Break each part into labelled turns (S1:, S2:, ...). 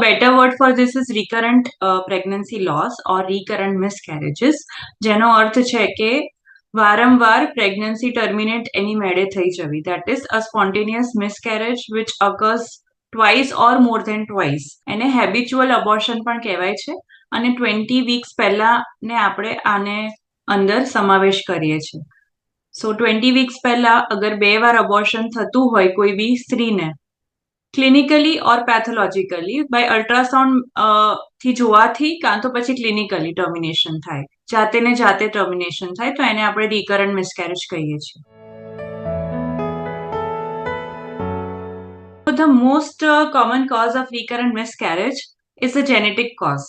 S1: better word for this is recurrent uh, pregnancy loss or recurrent miscarriages. જેનો અર્થ છે કે વારંવાર પ્રેગ્નન્સી ટર્મિનેટ એની મેળે થઈ જવી. That is a spontaneous miscarriage which occurs twice or more than twice એને habitual abortion પણ કહેવાય છે. અને ટ્વેન્ટી વીક્સ પહેલા ને આપણે આને અંદર સમાવેશ કરીએ છીએ. સો ટ્વેન્ટી વીક્સ પહેલા અગર બે વાર અબોર્શન થતું હોય કોઈ બી સ્ત્રીને ક્લિનિકલી ઓર પેથોલોજીકલી બાય અલ્ટ્રાસાઉન્ડથી જોવાથી કાં તો પછી ક્લિનિકલી ટર્મિનેશન થાય. જાતે ને જાતે ટર્મિનેશન થાય, તો એને આપણે રિકરન્ટ મિસકેરેજ કહીએ છીએ. The most common cause of of miscarriage is a genetic cause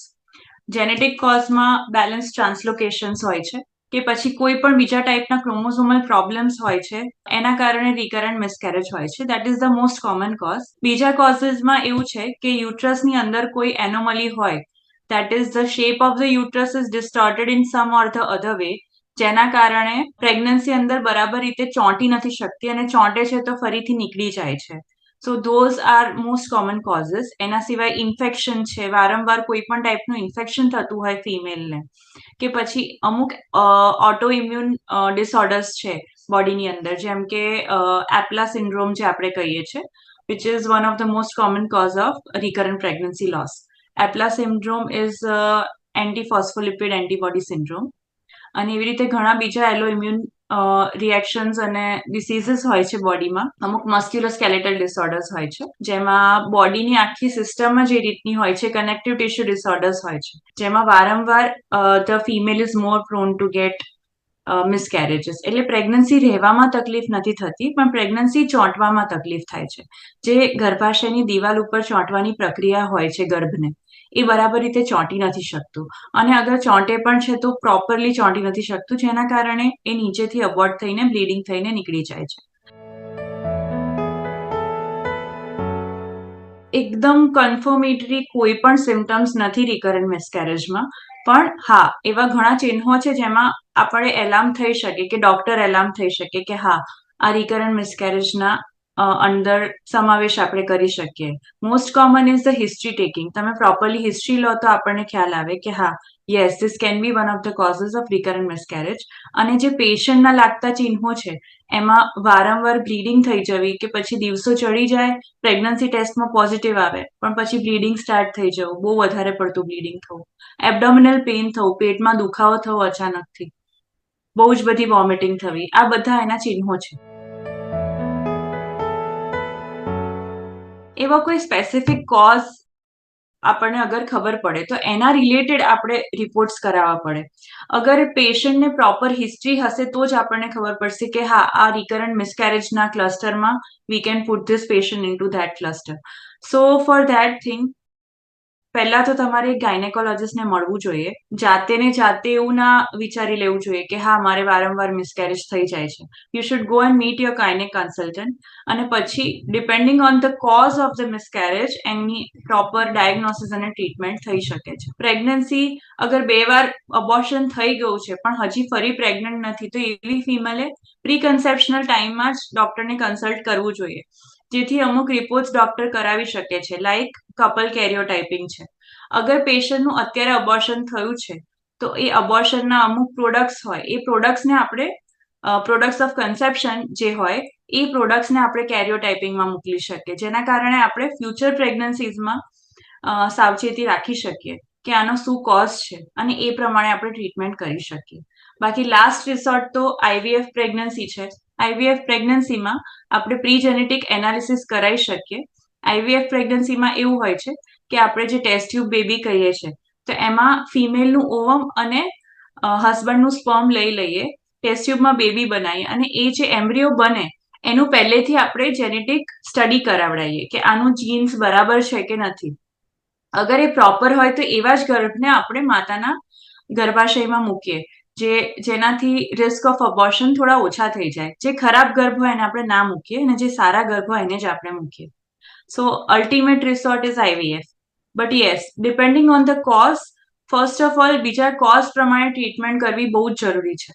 S1: genetic કોઝમાં balance translocations હોય છે. કે પછી કોઈ પણ બીજા ટાઈપના ક્રોમોઝોમલ પ્રોબ્લેમ્સ હોય છે, એના કારણે રિકરન્ટ મિસકેરેજ હોય છે. That is the most common cause બીજા કોઝિસમાં એવું છે કે યુટ્રસની અંદર કોઈ એનોમલી હોય that is the shape of the uterus is distorted in some or the other way જેના કારણે પ્રેગ્નન્સી અંદર બરાબર રીતે ચોંટી નથી શકતી અને ચોંટે છે તો ફરીથી નીકળી જાય છે. So those are most common causes એના સિવાય ઇન્ફેક્શન છે. વારંવાર કોઈ પણ ટાઈપનું ઇન્ફેક્શન થતું હોય ફિમેલને કે પછી અમુક ઓટો ઇમ્યુન ડિસઓર્ડર્સ છે બોડીની અંદર. જેમ કે એપ્લા સિન્ડ્રોમ જે આપણે કહીએ છીએ which is one of the most common cause of recurrent pregnancy loss APLA syndrome is anti phospholipid antibody syndrome અને એવી રીતે ઘણા બીજા એલો ઇમ્યુન રિએક્શન્સ અને ડિસીઝીસ હોય છે બોડીમાં અમુક મસ્ક્યુલોસ્કેલેટલ ડિસઓર્ડર્સ હોય છે. જેમાં બોડીની આખી સિસ્ટમ જ એ રીતની હોય છે કનેક્ટિવ ટિશ્યુ ડિસઓર્ડર્સ હોય છે. જેમાં વારંવાર the female is more prone to get miscarriages એટલે પ્રેગ્નન્સી રહેવામાં તકલીફ નથી થતી, પણ પ્રેગ્નન્સી ચોંટવામાં તકલીફ થાય છે. જે ગર્ભાશયની દિવાલ ઉપર ચોંટવાની પ્રક્રિયા હોય છે ગર્ભને, એ બરાબર રીતે ચોંટી નથી શકતું. અને અગર ચોંટે પણ છે તો પ્રોપરલી ચોંટી નથી શકતું, જેના કારણે એ નીચેથી અવોર્ડ થઈને બ્લીડિંગ થઈને નીકળી જાય છે. એકદમ કન્ફર્મેટરી કોઈ પણ સિમ્ટમ્સ નથી રિકરન્ટ મિસકેરેજમાં પણ હા, એવા ઘણા ચિહ્નો છે જેમાં આપણે એલાર્મ થઈ શકે કે ડોક્ટર એલાર્મ થઈ શકે કે હા, આ રિકરન્ટ મિસકેરેજના અંદર સમાવેશ આપણે કરી શકીએ. Most common is the history taking તમે પ્રોપરલી હિસ્ટ્રી લો તો આપણને ખ્યાલ આવે કે હા yes this can be one of the causes of recurrent miscarriage અને જે પેશન્ટના લાગતા ચિહ્નો છે, એમાં વારંવાર બ્લીડિંગ થઈ જવી કે પછી દિવસો ચડી જાય પ્રેગ્નન્સી ટેસ્ટમાં પોઝિટિવ આવે, પણ પછી બ્લીડિંગ સ્ટાર્ટ થઈ જવું, બહુ વધારે પડતું બ્લીડિંગ થવું. એબડોમિનલ પેઇન થવું, પેટમાં દુખાવો થવો અચાનકથી. બહુ જ બધી વોમિટિંગ થવી. આ બધા એના ચિહ્નો છે. એવા કોઈ સ્પેસિફિક કોઝ આપણને અગર ખબર પડે, તો એના રિલેટેડ આપણે રિપોર્ટ્સ કરાવવા પડે. અગર પેશન્ટને પ્રોપર હિસ્ટ્રી હશે, તો જ આપણને ખબર પડશે કે હા, આ રિકરન્ટ મિસકેરેજના ક્લસ્ટરમાં we can put this patient in to that cluster so for that thing પહેલા તો તમારે ગાયનેકોલોજીસ્ટને મળવું જોઈએ. જાતે ને જાતે એવું ના વિચારી લેવું જોઈએ કે હા, મારે વારંવાર મિસકેરેજ થઈ જાય છે. You should go and meet your gynaec consultant અને પછી depending on the cause of the miscarriage any proper diagnosis અને ટ્રીટમેન્ટ થઈ શકે છે. પ્રેગ્નન્સી અગર બે વાર અબોર્શન થઈ ગયું છે, પણ હજી ફરી પ્રેગ્નન્ટ નથી, તો એવી ફિમેલે પ્રી કન્સેપ્શનલ ટાઈમમાં જ ડોક્ટરને કન્સલ્ટ કરવું જોઈએ. જેથી અમુક રિપોર્ટ્સ ડોક્ટર કરાવી શકે છે લાઈક કપલ કેરિયોટાઇપિંગ છે. અગર પેશન્ટનું અત્યારે અબોર્શન થયું છે, તો એ અબોર્શનના અમુક પ્રોડક્ટ્સ હોય, એ પ્રોડક્ટ્સને આપણે પ્રોડક્ટ્સ ઓફ કન્સેપ્શન જે હોય, એ પ્રોડક્ટ્સને આપણે કેરિયોટાઇપિંગમાં મોકલી શકીએ. જેના કારણે આપણે ફ્યુચર પ્રેગ્નન્સીઝમાં સાવચેતી રાખી શકીએ કે આનો શું કોઝ છે અને એ પ્રમાણે આપણે ટ્રીટમેન્ટ કરી શકીએ. બાકી લાસ્ટ રિસોર્ટ તો આઈવીએફ પ્રેગ્નન્સી છે. આઈવીએફ પ્રેગ્નન્સીમાં આપણે પ્રીજેનેટિક એનાલિસિસ કરાવી શકીએ. આઈવીએફ પ્રેગ્નન્સીમાં એવું હોય છે કે આપણે જે ટેસ્ટ ટ્યુબ બેબી કહીએ છીએ તો એમાં ફિમેલનું ઓવમ અને હસબન્ડનું સ્પર્મ લઈ લઈએ, ટેસ્ટ ટ્યુબમાં બેબી બનાવીએ અને એ જે એમ્બ્રિયો બને, એનું પહેલેથી આપણે જેનેટિક સ્ટડી કરાવડાવીએ કે આનું જીન્સ બરાબર છે કે નથી. અગર એ પ્રોપર હોય તો એવા જ ગર્ભને આપણે માતાના ગર્ભાશયમાં મૂકીએ. જે જેનાથી રિસ્ક ઓફ અબોર્શન થોડા ઓછા થઈ જાય. જે ખરાબ ગર્ભ હોય એને આપણે ના મૂકીએ અને જે સારા ગર્ભ હોય એને જ આપણે મૂકીએ. So ultimate resort is IVF but yes depending on the cause first of all બીજા કોઝ પ્રમાણે ટ્રીટમેન્ટ કરવી બહુ જ જરૂરી છે.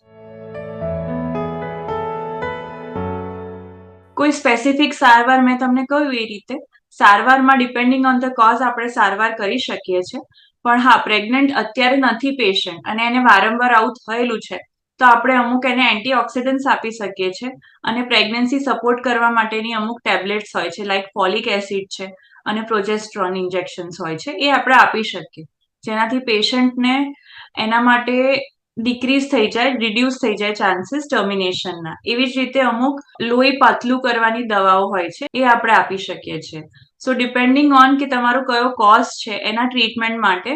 S1: કોઈ સ્પેસિફિક સારવાર મેં તમને કહ્યું એ રીતે. સારવારમાં ડિપેન્ડિંગ ઓન ધ કોઝ આપણે સારવાર કરી શકીએ છીએ. પણ હા પ્રેગ્નન્ટ અત્યારે નથી પેશન્ટ અને એને વારંવાર આવું થયેલું છે. તો આપણે અમુક એને એન્ટીઓક્સિડન્ટ્સ આપી શકીએ છીએ અને પ્રેગ્નન્સી સપોર્ટ કરવા માટેની અમુક ટેબ્લેટ્સ હોય છે લાઈક ફોલિક એસિડ છે અને પ્રોજેસ્ટ્રોન ઇન્જેક્શન્સ હોય છે, એ આપણે આપી શકીએ. જેનાથી પેશન્ટને એના માટે ડિક્રીઝ થઈ જાય રિડ્યુસ થઈ જાય ચાન્સીસ ટર્મિનેશનના એવી જ રીતે અમુક લોહી પાતળું કરવાની દવાઓ હોય છે, એ આપણે આપી શકીએ છીએ. સો ડિપેન્ડિંગ ઓન કે તમારો કયો કોઝ છે, એના ટ્રીટમેન્ટ માટે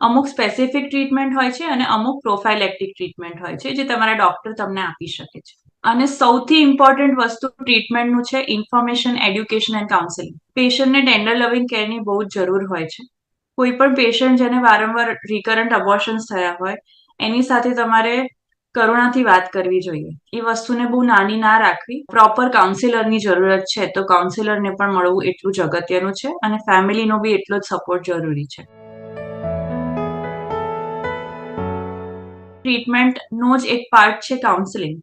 S1: અમુક સ્પેસિફિક ટ્રીટમેન્ટ હોય છે અને અમુક પ્રોફાઇલેક્ટિક ટ્રીટમેન્ટ હોય છે, જે તમારા ડોક્ટર તમને આપી શકે છે. અને સૌથી ઇમ્પોર્ટન્ટ વસ્તુ ટ્રીટમેન્ટનું છે ઇન્ફોર્મેશન એડ્યુકેશન એન્ડ કાઉન્સિલિંગ પેશન્ટને ટેન્ડર લવિંગ કેરની બહુ જ જરૂર હોય છે. કોઈ પણ પેશન્ટ જેને વારંવાર રિકરન્ટ અબોર્શન્સ થયા હોય, એની સાથે તમારે કરુણાથી વાત કરવી જોઈએ. એ વસ્તુને બહુ નાની ના રાખવી. પ્રોપર કાઉન્સિલરની જરૂરત છે. તો કાઉન્સિલરને પણ મળવું એટલું જ અગત્યનું છે અને ફેમિલીનો બી એટલો જ સપોર્ટ જરૂરી છે. ટ્રીટમેન્ટનો જ એક પાર્ટ છે કાઉન્સિલિંગ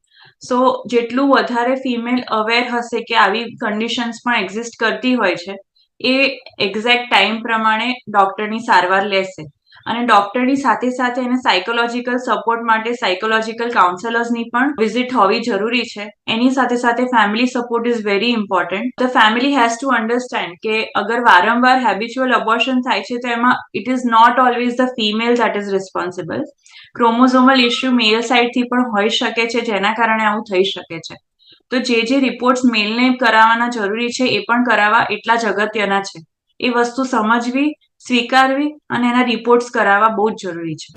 S1: સો જેટલું વધારે ફિમેલ અવેર હશે કે આવી કન્ડિશન્સ પણ એક્ઝિસ્ટ કરતી હોય છે, એ એક્ઝેક્ટ ટાઈમ પ્રમાણે ડોક્ટરની સારવાર લેશે. અને ડોક્ટરની સાથે સાથે એને સાયકોલોજીકલ સપોર્ટ માટે સાયકોલોજીકલ કાઉન્સેલર્સની પણ વિઝિટ હોવી જરૂરી છે. એની સાથે સાથે family support is very important the family has to understand કે અગર વારંવાર હેબિચ્યુઅલ અબોર્શન થાય છે, તો એમાં it is not always the female that is responsible chromosomal issue male સાઇડથી પણ હોઈ શકે છે, જેના કારણે આવું થઈ શકે છે. તો જે જે રિપોર્ટ્સ મેલને કરાવવાના જરૂરી છે, એ પણ કરાવવા એટલા જ અગત્યના છે. એ વસ્તુ સમજવી સ્વીકારવી અને એના રિપોર્ટ્સ કરાવવા બહુ જ જરૂરી છે.